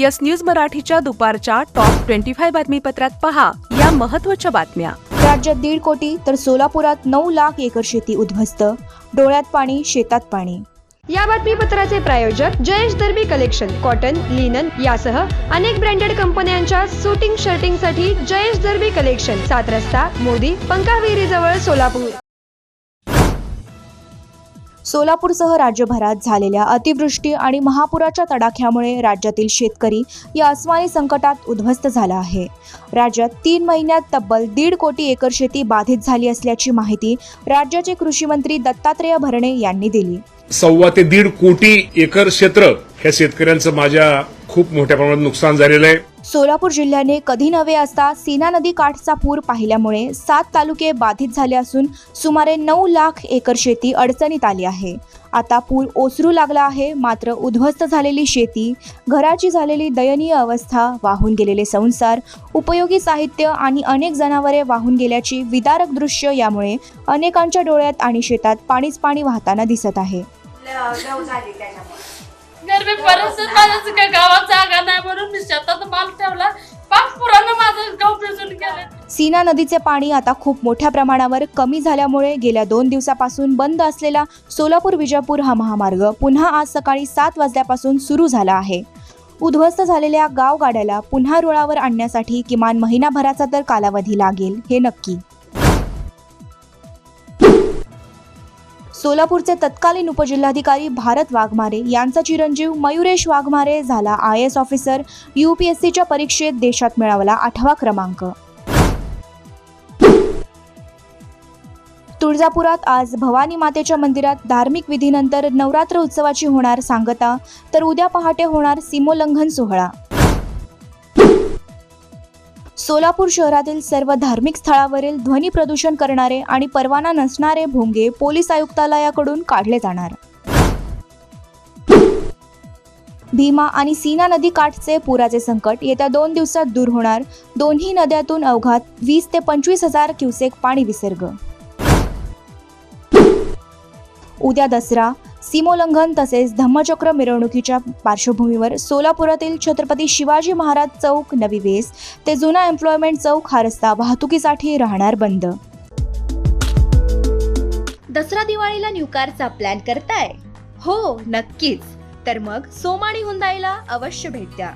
Yes news मराठीच्या दुपारच्या top twenty five बातमीपत्रात पहा या महत्त्वाच्या बातम्या. राज्यात दीड कोटी तर सोलापुरात नऊ लाख एकर शेती उद्ध्वस्त. डोळ्यात पाणी शेतात पाणी. या बातमीपत्राचे प्रायोजक Jayesh Darbi collection cotton linen यासह अनेक ब्रँडेड कंपन्यांच्या सुटिंग शर्टिंगसाठी जयेश दर्बी कलेक्शन. सात रस्ता मोदी पंकाविहिरी जवळ सोलापूर. सोलापूरसह राज्यभरात झालेल्या अतिवृष्टी आणि महापुराच्या तडाख्यामुळे राज्यातील शेतकरी या अस्मानी संकटात उद्ध्वस्त झाला आहे. राज्यात तीन महिन्यात तब्बल दीड कोटी एकर शेती बाधित झाली असल्याची माहिती राज्याचे कृषी मंत्री दत्तात्रेय भरणे यांनी दिली. सव्वा ते दीड कोटी एकर क्षेत्र ह्या शेतकऱ्यांचं माझ्या खूप मोठ्या प्रमाणात नुकसान झालेलं आहे. सोलापूर जिल्ह्याने कधी नव्हे असता सीना नदी काठचा पूर पाहिल्यामुळे सात तालुके बाधित झाले असून सुमारे नऊ लाख एकर शेती अडचणीत आली आहे. आता पूर ओसरू लागला आहे मात्र उद्ध्वस्त झालेली शेती घराची झालेली दयनीय अवस्था वाहून गेलेले संसार उपयोगी साहित्य आणि अनेक जनावरे वाहून गेल्याची विदारक दृश्य यामुळे अनेकांच्या डोळ्यात आणि शेतात पाणीच पाणी वाहताना दिसत आहे. गरबी परिस्थिती माझ्या काय गावात जागा नाही म्हणून मी शेतात माल ठेवला. पाच पुरानं माझं गाव भिजून सीना नदीचे पाणी आता खूप मोठ्या प्रमाणावर कमी झाल्यामुळे गेल्या दोन दिवसापासून बंद असलेला सोलापूर विजापूर हा महामार्ग पुन्हा आज सकाळी सात वाजल्यापासून सुरू झाला आहे. उद्ध्वस्त झालेल्या गावगाड्याला पुन्हा रुळावर आणण्यासाठी किमान महिनाभराचा तर कालावधी लागेल हे नक्की. सोलापूरचे तत्कालीन उपजिल्हाधिकारी भारत वाघमारे यांचा चिरंजीव मयुरेश वाघमारे झाला आय एस ऑफिसर यूपीएससीच्या परीक्षेत देशात मिळवला आठवा क्रमांक. तुळजापुरात आज भवानी मातेच्या मंदिरात धार्मिक विधीनंतर नवरात्र उत्सवाची होणार सांगता तर उद्या पहाटे होणार सीमोल्लंघन सोहळा. सोलापूर शहरातील सर्व धार्मिक स्थळावरील ध्वनी प्रदूषण करणारे आणि परवाना नसणारे भोंगे पोलीस आयुक्तालयाकडून काढले जाणार. भीमा आणि सीना नदी काठचे पुराचे संकट येत्या दोन दिवसात दूर होणार. दोन्ही नद्यातून अवघात वीस ते पंचवीस हजार क्युसेक पाणी विसर्ग. उद्या दसरा सीमोल्लंघन तसेच धम्मचक्र मिरवणुकीच्या पार्श्वभूमीवर सोलापुरातील छत्रपती शिवाजी महाराज चौक नवी वेस ते जुना एम्प्लॉयमेंट चौक हा रस्ता वाहतुकीसाठी राहणार बंद. दसरा दिवाळीला न्यू कारचा प्लॅन करताय? हो नक्कीच. तर मग सोमाणी हुंदाईला अवश्य भेट द्या.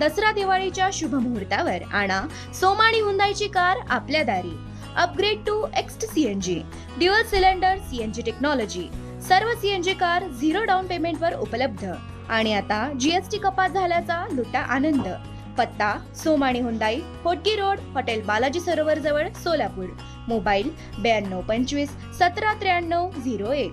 दसरा दिवाळीच्या शुभ मुहूर्तावर आणा सोमाणी हुंदाईची कार आपल्या दारी. Upgrade to Exter CNG dual cylinder CNG technology सर्व सीएनजी कार झिरो डाऊन पेमेंटवर उपलब्ध. आणि आता जीएसटी कपात झाल्याचा लुटा आनंद. पत्ता Somani Hyundai Hotgi road hotel Balaji Sarovar जवळ सोलापूर. मोबाईल ब्याण्णव पंचवीस सतरा त्र्याण्णव झिरो एक.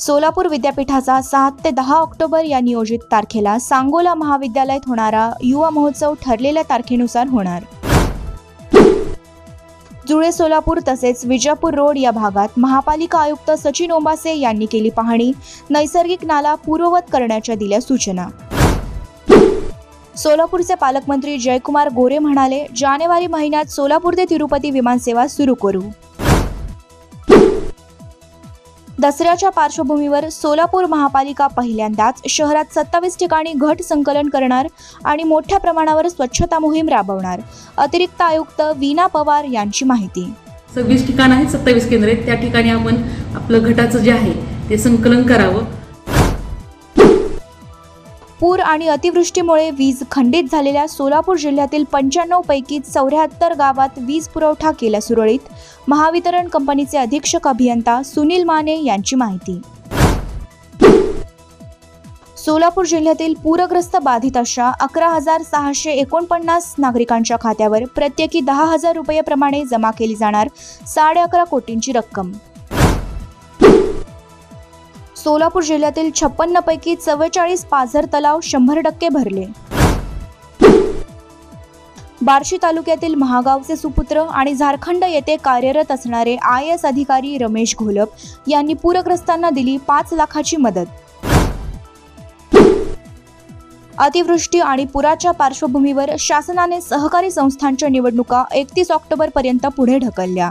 सोलापूर विद्यापीठाचा सात ते दहा ऑक्टोबर या नियोजित तारखेला सांगोला महाविद्यालयात होणारा युवा महोत्सव ठरलेल्या तारखेनुसार होणार. जुळे सोलापूर तसेच विजापूर रोड या भागात महापालिका आयुक्त सचिन ओंबासे यांनी केली पाहणी. नैसर्गिक नाला पूर्ववत करण्याच्या दिल्या सूचना. सोलापूरचे पालकमंत्री जयकुमार गोरे म्हणाले जानेवारी महिन्यात सोलापूर ते तिरुपती विमानसेवा सुरू करू. दसऱ्याच्या पार्श्वभूमीवर सोलापूर महापालिका पहिल्यांदाच शहरात सत्तावीस ठिकाणी घट संकलन करणार आणि मोठ्या प्रमाणावर स्वच्छता मोहीम राबवणार. अतिरिक्त आयुक्त वीणा पवार यांची माहिती. सव्वीस ठिकाण आहेत सत्तावीस केंद्र आहेत. त्या ठिकाणी आपण आपलं घटाचं जे आहे ते संकलन करावं. पूर आणि अतिवृष्टीमुळे वीज खंडित झालेल्या सोलापूर जिल्ह्यातील पंच्याण्णव पैकी चौऱ्याहत्तर गावात वीज पुरवठा केला सुरळीत. महावितरण कंपनीचे अधीक्षक अभियंता सुनील माने यांची माहिती. सोलापूर जिल्ह्यातील पूरग्रस्त बाधित अशा अकरा हजार सहाशे एकोणपन्नास नागरिकांच्या खात्यावर प्रत्येकी दहा हजार रुपयाप्रमाणे जमा केली जाणार साडे अकरा कोटींची रक्कम. सोलापूर जिल्ह्यातील छप्पन्न पैकी चव्वेचाळीस पाझर तलाव शंभर टक्के भरले. बार्शी तालुक्यातील महागावचे सुपुत्र आणि झारखंड येथे कार्यरत असणारे आय एस अधिकारी रमेश घोलप यांनी पूरग्रस्तांना दिली पाच लाखाची मदत. अतिवृष्टी आणि पुराच्या पार्श्वभूमीवर शासनाने सहकारी संस्थांच्या निवडणुका एकतीस ऑक्टोबर पर्यंत पुढे ढकलल्या.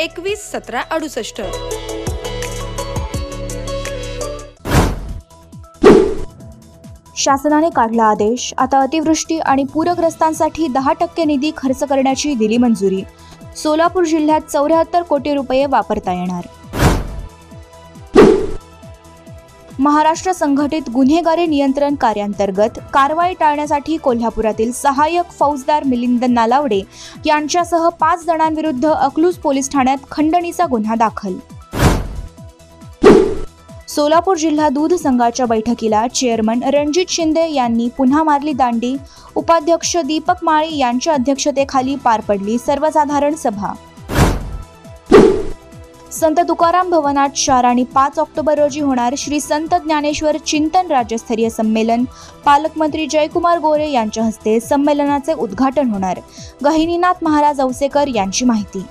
एकवीस सतरा अडुसष्ट. शासनाने काढला आदेश. आता अतिवृष्टी आणि पूरग्रस्तांसाठी दहा टक्के निधी खर्च करण्याची दिली मंजुरी. सोलापूर जिल्ह्यात चौऱ्याहत्तर कोटी रुपये वापरता येणार. महाराष्ट्र संघटित गुन्हेगारी नियंत्रण कार्यांतर्गत कारवाई टाळण्यासाठी कोल्हापुरातील सहाय्यक फौजदार मिलिंद नालावडे यांच्यासह पाच जणांविरुद्ध अकलूज पोलीस ठाण्यात खंडणीचा गुन्हा दाखल. सोलापूर जिल्हा दूध संघाच्या बैठकीला चेअरमन रणजित शिंदे यांनी पुन्हा मारली दांडी. उपाध्यक्ष दीपक माळी यांच्या अध्यक्षतेखाली पार पडली सर्वसाधारण सभा. संत तुकाराम भवनात चार आणि पाच ऑक्टोबर रोजी होणार श्री संत ज्ञानेश्वर चिंतन राज्यस्तरीय संमेलन. पालकमंत्री जयकुमार गोरे यांच्या हस्ते संमेलनाचे उद्घाटन होणार. गहिनीनाथ महाराज औसेकर यांची माहिती.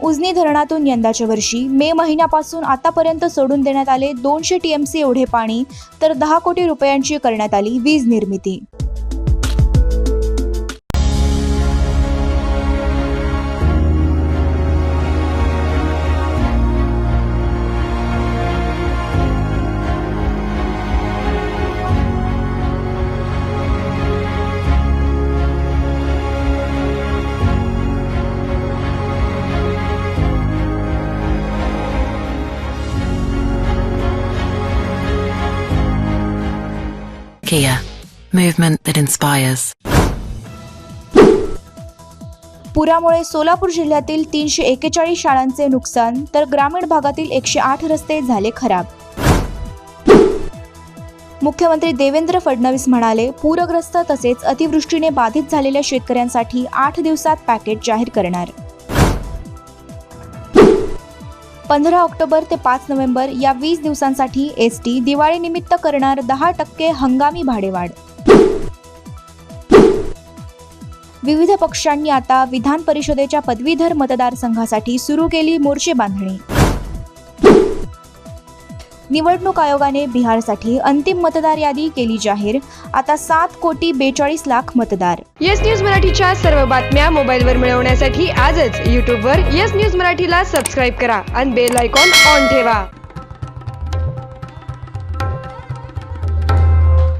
उजनी धरणातून यंदाच्या वर्षी मे महिन्यापासून आतापर्यंत सोडून देण्यात आले दोनशे टीएमसी एवढे पाणी तर दहा कोटी रुपयांची करण्यात आली वीज निर्मिती. Kia, movement that inspires. पुरामुळे सोलापूर जिल्ह्यातील तीनशे एकेचाळीस शाळांचे नुकसान तर ग्रामीण भागातील एकशे आठ रस्ते झाले खराब. मुख्यमंत्री देवेंद्र फडणवीस म्हणाले पूरग्रस्त तसेच अतिवृष्टीने बाधित झालेल्या शेतकऱ्यांसाठी आठ दिवसात पॅकेज जाहीर करणार. पंधरा ऑक्टोबर ते पाच नोव्हेंबर या वीस दिवसांसाठी एस टी दिवाळीनिमित्त करणार दहा टक्के हंगामी भाडेवाढ. विविध पक्षांनी आता विधान परिषदेच्या पदवीधर मतदारसंघासाठी सुरू केली मोर्चे बांधणी. निवडणूक आयोगाने बिहारसाठी अंतिम मतदार यादी केली जाहीर. आता सात कोटी बेचाळीस लाख मतदार. येस न्यूज मराठीच्या सर्व बातम्या मोबाईलवर मिळवण्यासाठी आजच यूट्यूबवर येस न्यूज मराठीला सबस्क्राईब करा आणि बेल आयकॉन ऑन ठेवा.